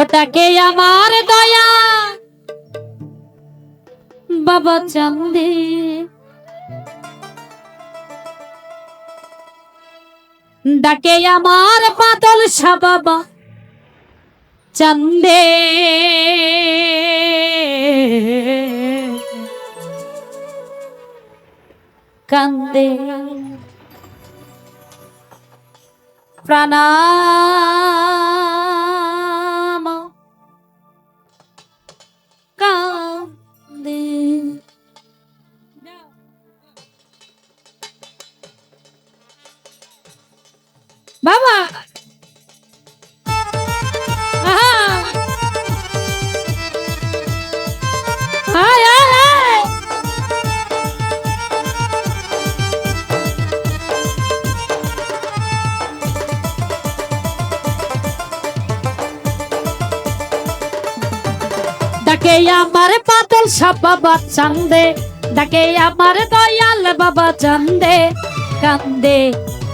ওটাকে আমার দয়া। বাবা চান্দে। ডাকে আমার পাতল সাবাবা চান্দে। কান্দে। প্রাণাম কান্দে বাবা! আমার পাতল সাপ বাবা চান্দে ডাকে আমার দয়াল বাবা চান্দে। কান্দে,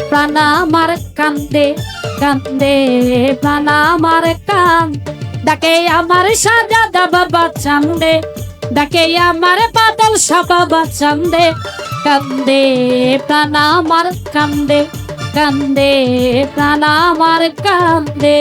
প্রাণ আমার কান্দে কান্দে, প্রাণ আমার কান। ডাকে আমার সাজাদা বাবা চান্দে, ডাকে আমার পাতল সাপ বাবা চান্দে কান্দে, প্রাণ আমার কান্দে কান্দে, প্রাণ আমার কান্দে।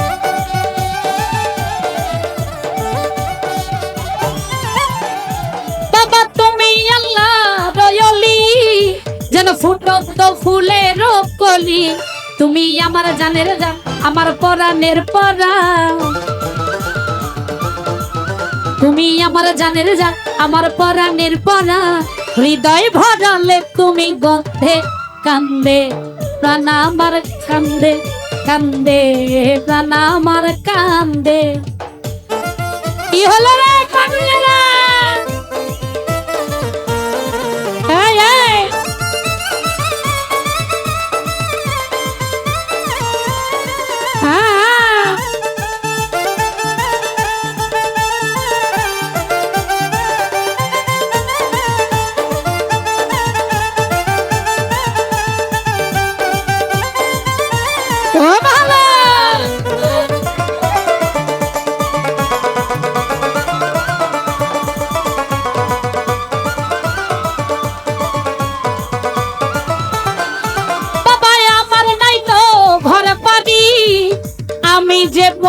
যেন ফুটন্ত ফুলের কলি। তুমি আমার জানের জান আমার পরাণের পরা। তুমি আমার জানের জান আমার পরাণের পরা। হৃদয় ভরালে তুমি গন্ধে কান্দে, প্রাণ আমার কান্দে কান্দে, প্রাণ আমার কান্দে। কি হলো রে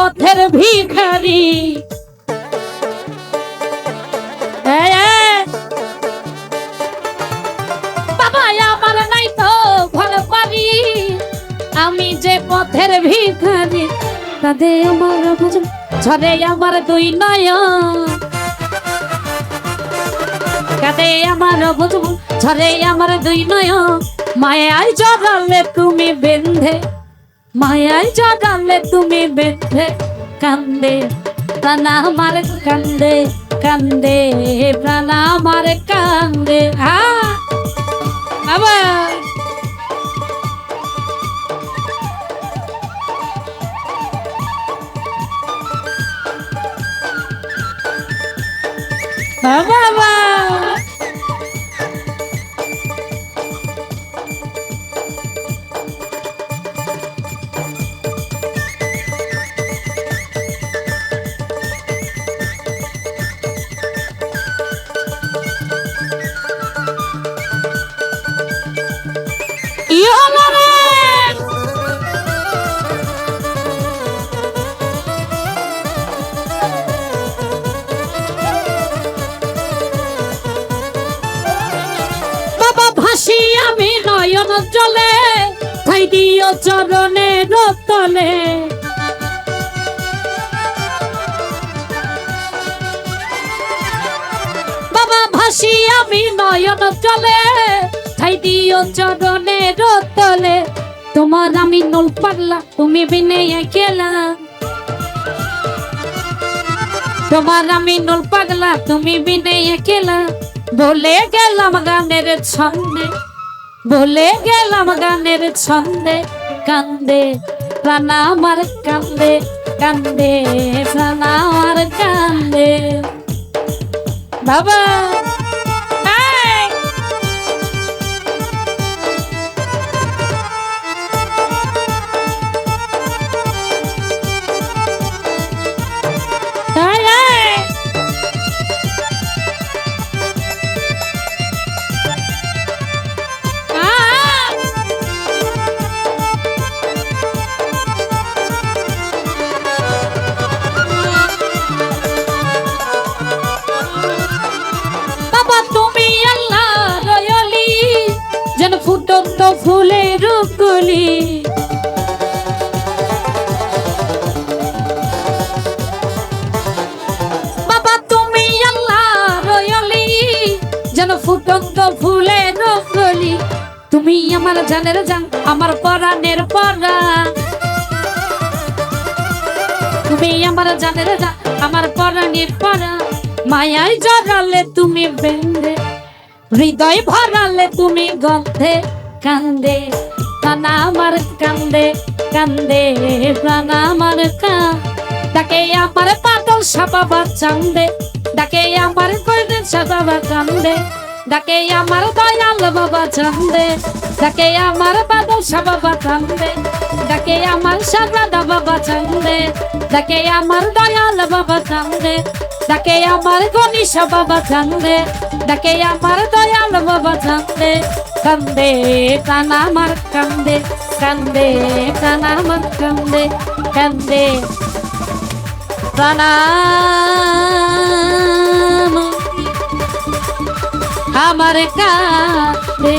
পথের ভিখারি। বাবা, আমার নাই তো ঘর পাবি আমি যে পথের ভিখারি তাদের আমার বুঝুন, ঝরে আমার দুই নয়ন। কাঁদে আমার বুঝব ঝরে আমার দুই নয় মায়ায় জগালে তুমি বেঁধে মায়ায় জগালে তুমি বেঁধে কান্দে প্রাণ আমার কান্দে কান্দে প্রাণ আমার কান্দে। হা বাবা! ভাসি আমি নয়ন জলে ঠাই দিও চরণে রতলে ভালোবাসি আমি নয়ন চলে ঠাই দিও চরণের তলে তোমার আমি নল পাগলা তুমি বিনে খেলা। তোমার আমি নল পাগলা তুমি বিনে খেলা। বলে গেলাম গানের ছন্দে, বলে গেলাম গানের ছন্দে। কান্দে, প্রাণ আমার কান্দে কান্দে, প্রাণ আমার কান্দে। বাবা! ফুলের রূপগুলি। বাবা, তুমি আল্লাহ রয়লি, যেন ফুটন্ত ফুলের রূপগুলি। তুমি আমার জানের জান, আমার পরাণের পরা। তুমি আমার জানের জান, আমার পরাণের পরা। মায়ায় জড়ালে তুমি বেঁধে, হৃদয় ভরালে তুমি গন্ধে। কান্দে প্রাণ আমার কান্দে কান্দে প্রাণ আমার কা ডাকে আমার পাতল সাবাবা চান্দে ডাকে আমার কইলে সাবাবা চান্দে ডাকে আমার দয়াল বাবা চান্দে ডাকে আমার পাতল সাবাবা চান্দে ডাকে আমার সাবাদা বাবা চান্দে ডাকে আমার দয়াল বাবা চান্দে ডাকে আমার গণিসা বাবা চান্দে ডাকে আমার দয়াল বাবা চান্দে কান্দে কান্দে প্রাণ আমার কান্দে কান্দে প্রাণাম আমার কান্দে